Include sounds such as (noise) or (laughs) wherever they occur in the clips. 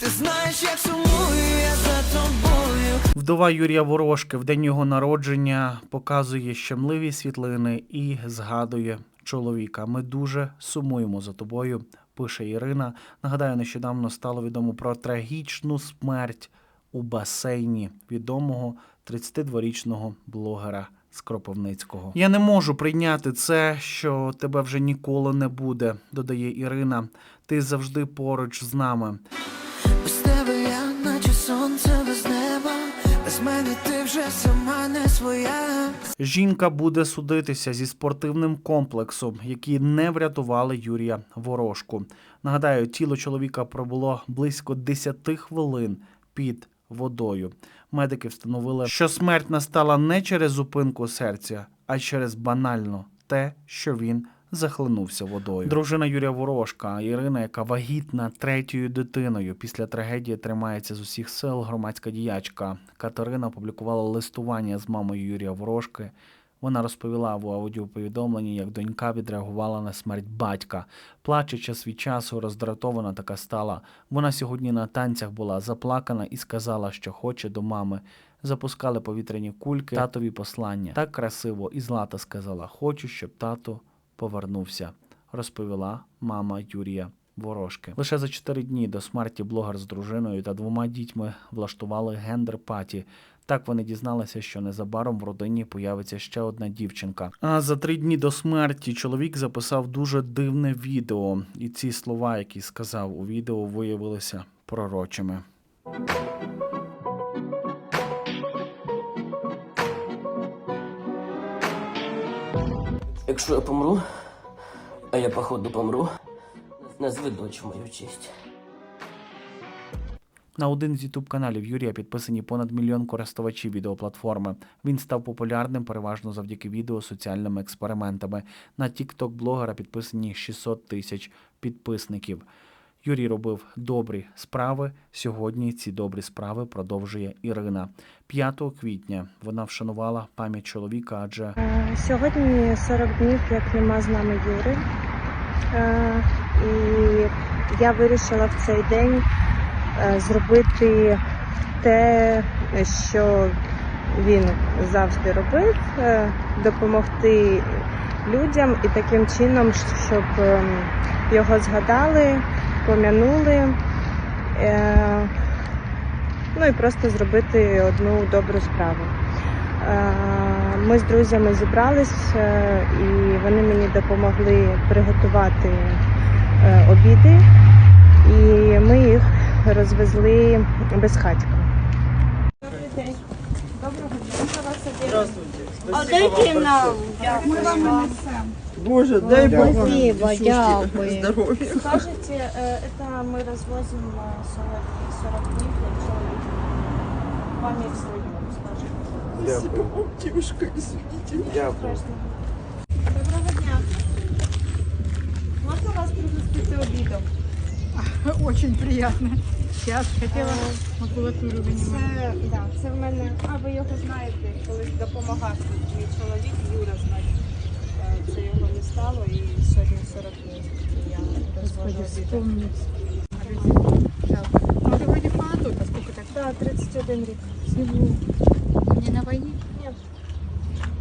Ти знаєш, як сумую я за тобою. Вдова Юрія Ворожки в день його народження показує щемливі світлини і згадує чоловіка. Ми дуже сумуємо за тобою, пише Ірина. Нагадаю, нещодавно стало відомо про трагічну смерть у басейні відомого 32-річного блогера з Кропивницького. Я не можу прийняти це, що тебе вже ніколи не буде, додає Ірина. Ти завжди поруч з нами. Мене ти вже сама не своя. Жінка буде судитися зі спортивним комплексом, які не врятували Юрія Ворожку. Нагадаю, тіло чоловіка пробуло близько 10 хвилин під водою. Медики встановили, що смерть настала не через зупинку серця, а через банально те, що він захлинувся водою. Дружина Юрія Ворожка Ірина, яка вагітна третьою дитиною після трагедії тримається з усіх сил. Громадська діячка Катерина опублікувала листування з мамою Юрія Ворожки. Вона розповіла в аудіоповідомленні, як донька відреагувала на смерть батька. Плаче час від часу, роздратована така стала. Вона сьогодні на танцях була заплакана і сказала, що хоче до мами. Запускали повітряні кульки, татові послання. Так красиво, і Злата сказала: Хочу, щоб тато повернувся, розповіла мама Юрія Ворожки. Лише за чотири дні до смерті блогер з дружиною та двома дітьми влаштували гендер-паті. Так вони дізналися, що незабаром в родині появиться ще одна дівчинка. А за три дні до смерті чоловік записав дуже дивне відео, і ці слова, які сказав у відео, виявилися пророчими. Якщо я помру, а я походу помру, нас дочь в мою честь. На один з ютуб каналів Юрія підписані понад мільйон користувачів відеоплатформи. Він став популярним переважно завдяки відео соціальними експериментами. На TikTok блогера підписані 600 тисяч підписників. Юрій робив добрі справи. Сьогодні ці добрі справи продовжує Ірина. 5 квітня вона вшанувала пам'ять чоловіка, адже Е, Сьогодні 40 днів, як нема з нами Юри. Е, І я вирішила в цей день е, зробити те, що він завжди робив, допомогти людям і таким чином, щоб ем, його згадали, пом'янули. е, Ну і просто зробити одну добру справу. Е, Ми з друзями зібрались е, і вони мені допомогли приготувати обіди, і ми їх розвезли без хатька. Добрий день. Доброго дня. А дайте нам. Ми вам Боже, дай Бог вам Спасибо, дякую. здоров'я. Скажите, э, это мы развозим на 40, 40 дней для человека. Память свою скажем. Спасибо, девушка, извините. Страшного. Доброго дня. Можна вас пригостити обідом? (laughs) Очень приятно. Сейчас хотела макулатуру вынимать. Це, да, це в мене. А ви його знаєте, колись допомагав мій чоловік, Юра, значить. розвожу Господи, обіди. вспомнить. Жалко. Ну, это вроде молодой, поскольку так Так, 31 рік. всего. Не на войне? Ні.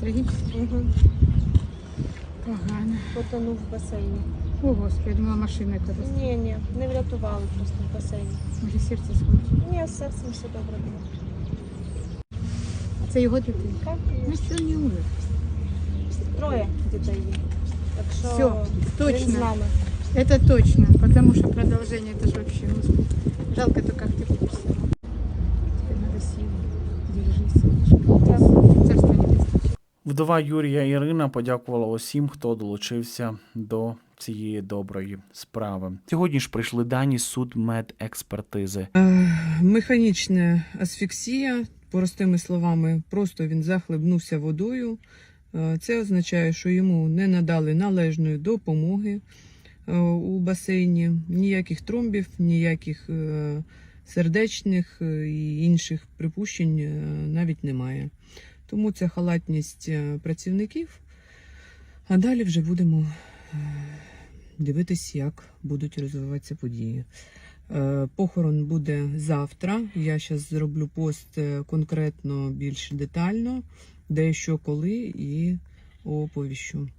Трагически. Угу. Погано. Потонув в басейні. О, Господи, я думала, машина это раз. Ні, ні, не врятували просто в басейні. Може серце сходить. Ні, з серцем все добре було. Це його дитина. Так, Ну все, не умер. троє дітей є. Так що Всё, він з точно. нами. Это точно, потому что продолжение это же вообще, Господи. Жалко только в тепло все. Теперь надо силы. Держись, солнышко. Царство небесное. Вдова Юрія Ірина подякувала усім, хто долучився до цієї доброї справи. Сьогодні ж прийшли дані судмедекспертизи. Е, Механічна асфіксія, простими словами, просто він захлебнувся водою. Е, Це означає, що йому не надали належної допомоги е, у басейні, ніяких тромбів, ніяких е, сердечних е, і інших припущень е, навіть немає. Тому це халатність е, працівників. А далі вже будемо е, дивитись, як будуть розвиватися події. Е, Похорон буде завтра. Я зараз зроблю пост е, конкретно більш детально, де що коли і оповіщу.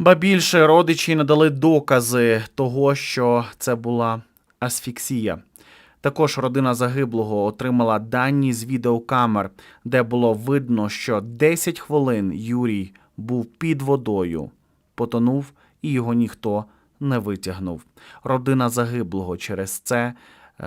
Ба більше родичі надали докази того, що це була асфіксія. Також родина загиблого отримала дані з відеокамер, де було видно, що 10 хвилин Юрій був під водою, потонув і його ніхто не витягнув. Родина загиблого через це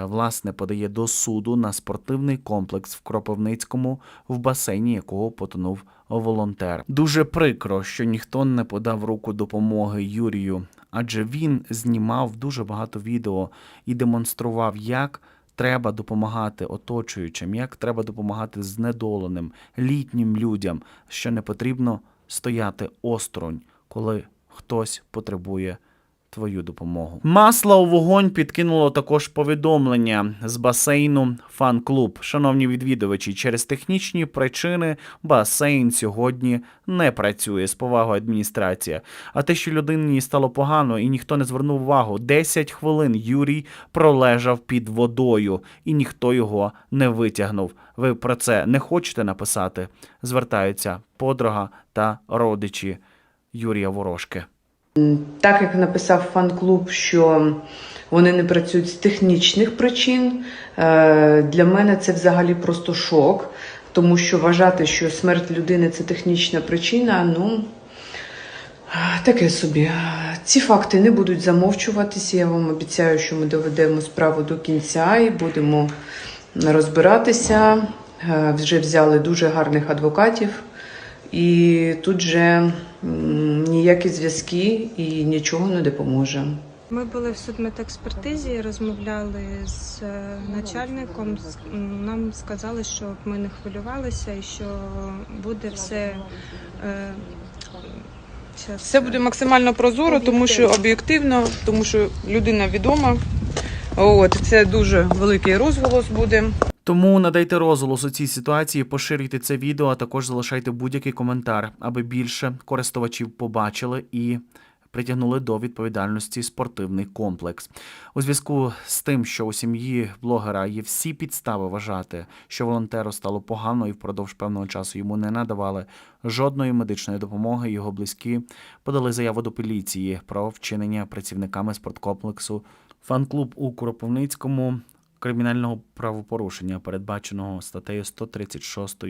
власне подає до суду на спортивний комплекс в Кропивницькому, в басейні якого потонув волонтер. Дуже прикро, що ніхто не подав руку допомоги Юрію, адже він знімав дуже багато відео і демонстрував, як треба допомагати оточуючим, як треба допомагати знедоленим, літнім людям, що не потрібно стояти осторонь, коли хтось потребує твою допомогу. Масло у вогонь підкинуло також повідомлення з басейну фан-клуб. Шановні відвідувачі, через технічні причини басейн сьогодні не працює з повагою адміністрація. А те, що людині стало погано і ніхто не звернув увагу, 10 хвилин Юрій пролежав під водою і ніхто його не витягнув. Ви про це не хочете написати? Звертаються подруга та родичі Юрія Ворожки. Так як написав фан-клуб, що вони не працюють з технічних причин, е, для мене це взагалі просто шок, тому що вважати, що смерть людини це технічна причина, ну таке собі. Ці факти не будуть замовчуватися. Я вам обіцяю, що ми доведемо справу до кінця і будемо розбиратися. Е, Вже взяли дуже гарних адвокатів. І тут же ніякі зв'язки і нічого не допоможе. Ми були в судмедекспертизі, розмовляли з е, начальником. Нам сказали, щоб ми не хвилювалися і що буде все. е, Все буде максимально прозоро, тому що об'єктивно, тому що людина відома. От це дуже великий розголос буде. Тому надайте розголос у цій ситуації, поширюйте це відео, а також залишайте будь-який коментар, аби більше користувачів побачили і притягнули до відповідальності спортивний комплекс. У зв'язку з тим, що у сім'ї блогера є всі підстави вважати, що волонтеру стало погано і впродовж певного часу йому не надавали жодної медичної допомоги. Його близькі подали заяву до поліції про вчинення працівниками спорткомплексу фан-клуб у Кропивницькому кримінального правопорушення, передбаченого статтею 136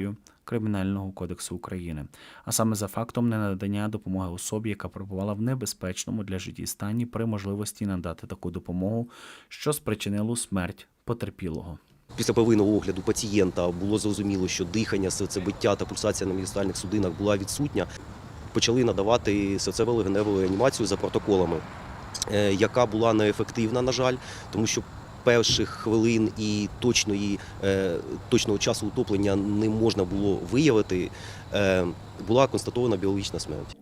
Кримінального кодексу України, а саме за фактом ненадання допомоги особі, яка перебувала в небезпечному для житті стані при можливості надати таку допомогу, що спричинило смерть потерпілого. Після первинного огляду пацієнта було зрозуміло, що дихання, серцебиття та пульсація на міжстальних судинах була відсутня. Почали надавати серцево-легеневу реанімацію за протоколами, е, яка була неефективна, на жаль, тому що перших хвилин і точної, е, точного часу утоплення не можна було виявити. Е, Була констатована біологічна смерть.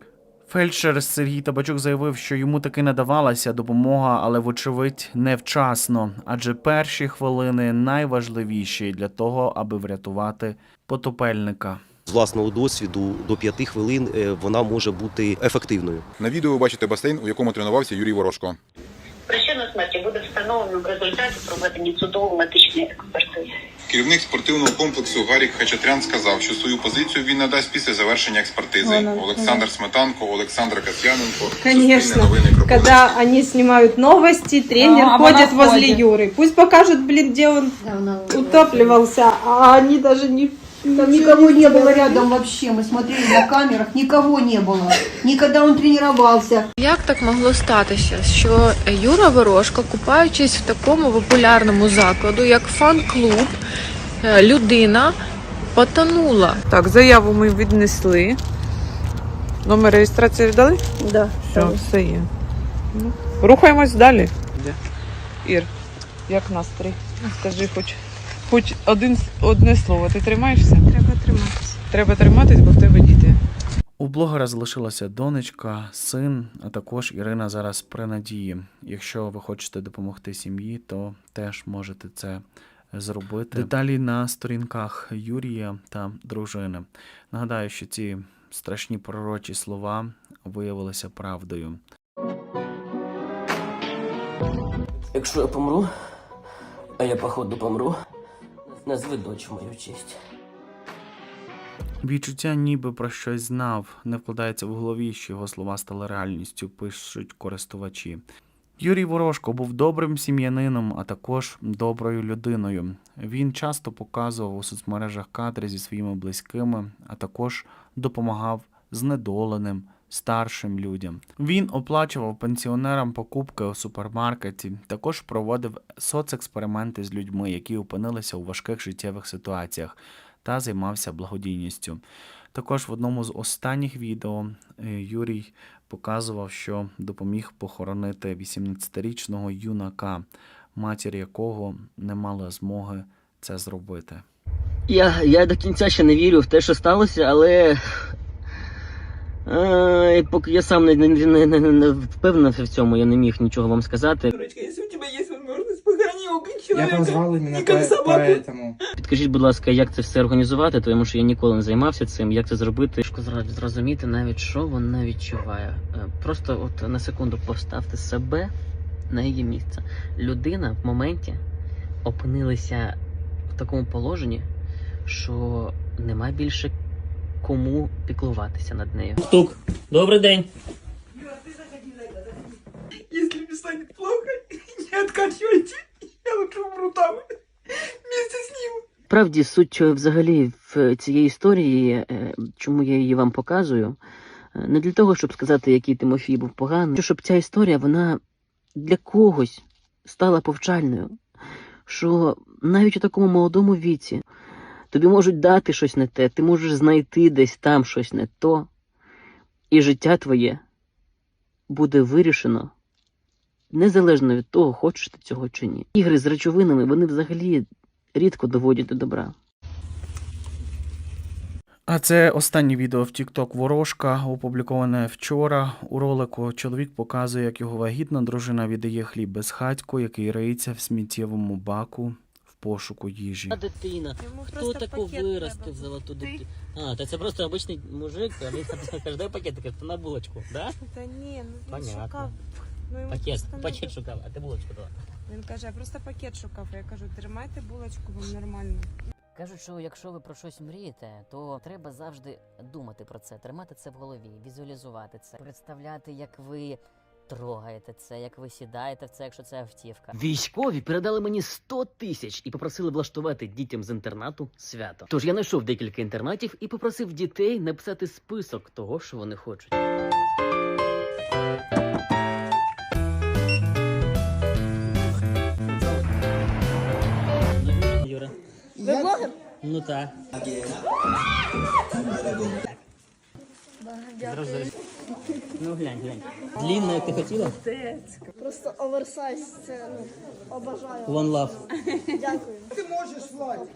Фельдшер Сергій Табачук заявив, що йому таки надавалася допомога, але, вочевидь, невчасно, адже перші хвилини найважливіші для того, аби врятувати потопельника. З власного досвіду до п'яти хвилин е, вона може бути ефективною. На відео ви бачите басейн, у якому тренувався Юрій Ворожко. Причину смерті буде встановлено в результаті проведення судово-медичної експертизи. Керівник спортивного комплексу Гарік Хачатрян сказав, що свою позицію він надасть після завершення експертизи. Вона- Олександр Сметанко, Олександр Касьяненко. Конечно. Суспільне новини Кропивницький. Когда они снимают новости, тренер А, ходит она возле ходит. Юры. Пусть покажут, блин, где он утапливался, а они даже не... Там никого не было рядом вообще. Мы смотрели на камерах, никого не было. Никогда он тренировался. Як так могло статися, що Юра Ворожко, купаючись в такому популярному закладу, як фан-клуб, е, людина потонула? Так, заяву ми віднесли. Номер реєстрації віддали? Да. Все, все є. Ну, рухаємось далі. Ір, як настрій? Скажи хоч, хоч один, одне слово. Ти тримаєшся? Треба триматися. Треба триматись, бо в тебе діти. У блогера залишилася донечка, син, а також Ірина зараз при надії. Якщо ви хочете допомогти сім'ї, то теж можете це зробити. Деталі на сторінках Юрія та дружини. Нагадаю, що ці страшні пророчі слова виявилися правдою. Якщо я помру, А я походу помру. Назви дочь в мою честь. Відчуття ніби про щось знав, не вкладається в голові, що його слова стали реальністю, пишуть користувачі. Юрій Ворожко був добрим сім'янином, а також доброю людиною. Він часто показував у соцмережах кадри зі своїми близькими, а також допомагав знедоленим, старшим людям. Він оплачував пенсіонерам покупки у супермаркеті, також проводив соцексперименти з людьми, які опинилися у важких життєвих ситуаціях, та займався благодійністю. Також в одному з останніх відео е, Юрій показував, що допоміг похоронити 18-річного юнака, матір якого не мала змоги це зробити. Я, я до кінця ще не вірю в те, що сталося, але. Е, поки я сам не, не, не, не, не впевнений в цьому, я не міг нічого вам сказати. Если у тебя есть возможность, похорони у Я человека. позвал именно И как по- собаку. поэтому. Підкажіть, будь ласка, як це все організувати, тому що я ніколи не займався цим, як це зробити. Важко зра- зрозуміти навіть, що вона відчуває. Е, Просто от на секунду поставте себе на її місце. Людина в моменті опинилася в такому положенні, що нема більше кому піклуватися над нею. Тук, добрий день. Если мне станет плохо, (laughs) не откачивайте. Я лучше умру там. Вместе с ним. Справді, суть е, взагалі в цієї історії, е, чому я її вам показую, е, не для того, щоб сказати, який Тимофій був поганий, щоб ця історія вона для когось стала повчальною. Що навіть у такому молодому віці тобі можуть дати щось не те, ти можеш знайти десь там щось не то, і життя твоє буде вирішено незалежно від того, хочеш ти цього чи ні. Ігри з речовинами вони взагалі рідко доводять до добра. А це останнє відео в TikTok Ворожка, опубліковане вчора. У ролику чоловік показує, як його вагітна дружина віддає хліб безхатьку, який риється в сміттєвому баку пошуку їжі. дитина. Йому Хто просто таку пакет виростив треба. золоту Ти? дитину? А, та це просто обичний мужик, а він (laughs) каже, пакет такий, на булочку, да? Та ні, ну він Понятно. шукав. Ну, йому Пакет, просто пакет шукав, а ти булочку дала. Він каже, я просто пакет шукав. Я кажу, тримайте булочку, вам нормально. Кажуть, що якщо ви про щось мрієте, то треба завжди думати про це, тримати це в голові, візуалізувати це, представляти, як ви трогаєте це, як ви сідаєте в це, якщо це автівка. Військові передали мені 100 тисяч і попросили влаштувати дітям з інтернату свято. Тож я знайшов декілька інтернатів і попросив дітей написати список того, що вони хочуть. Юра. Ви блогер? Ну так. Ну глянь, глянь. Длинне, як ти хотіла? Просто оверсайз, це ну, обожаю. One love. Дякую. Ты можешь, Владик.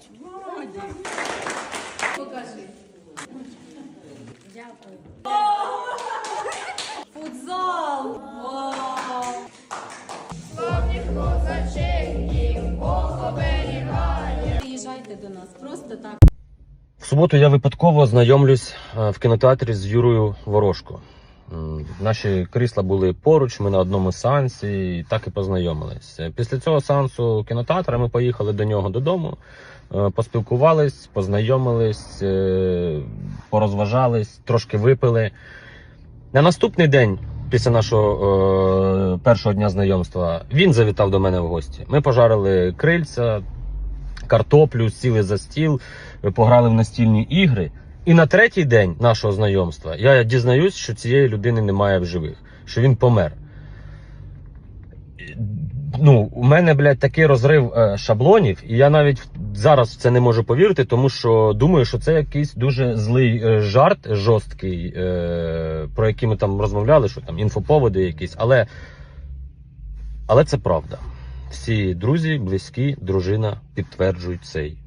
Приїжджайте до нас, просто так. В суботу я випадково знайомлюсь е, в кінотеатрі з Юрою Ворожко. Наші крісла були поруч, ми на одному сеансі і так і познайомились. Е, Після цього сеансу кінотеатра ми поїхали до нього додому, е, поспілкувались, познайомились, порозважались, трошки випили. На наступний день, після нашого першого дня знайомства, він завітав до мене в гості. Ми пожарили крильця, картоплю, сіли за стіл, пограли в настільні ігри. І на третій день нашого знайомства я дізнаюсь, що цієї людини немає в живих, що він помер. Ну, у мене, блядь, такий розрив е, шаблонів, і я навіть зараз в це не можу повірити, тому що думаю, що це якийсь дуже злий е, жарт жорсткий, е, про який ми там розмовляли, що там інфоповоди якісь, але, але це правда. Всі друзі, близькі, дружина підтверджують цей